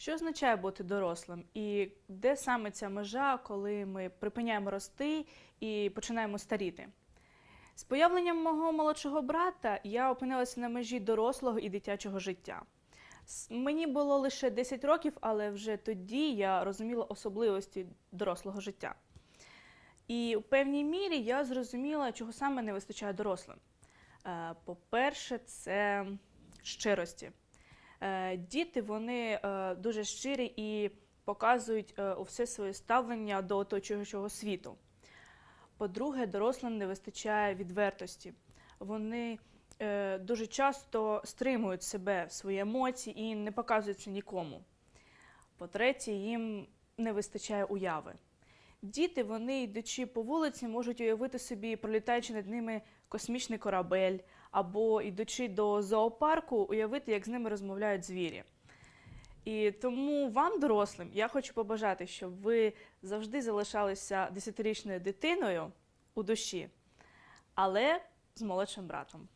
Що означає бути дорослим? І де саме ця межа, коли ми припиняємо рости і починаємо старіти? З появленням мого молодшого брата я опинилася на межі дорослого і дитячого життя. Мені було лише 10 років, але вже тоді я розуміла особливості дорослого життя. І у певній мірі я зрозуміла, чого саме не вистачає дорослим. Е, По-перше, це щирості. Е, Діти вони е, дуже щирі і показують е, у все своє ставлення до оточуючого світу. По-друге, дорослим не вистачає відвертості. Вони дуже часто стримують себе, свої емоції і не показують це нікому. По-третє, їм не вистачає уяви. Діти, вони, йдучи по вулиці, можуть уявити собі, пролітаючи над ними космічний корабель, або йдучи до зоопарку, уявити, як з ними розмовляють звірі. І тому вам, дорослим, я хочу побажати, щоб ви завжди залишалися десятирічною дитиною у душі, але з молодшим братом.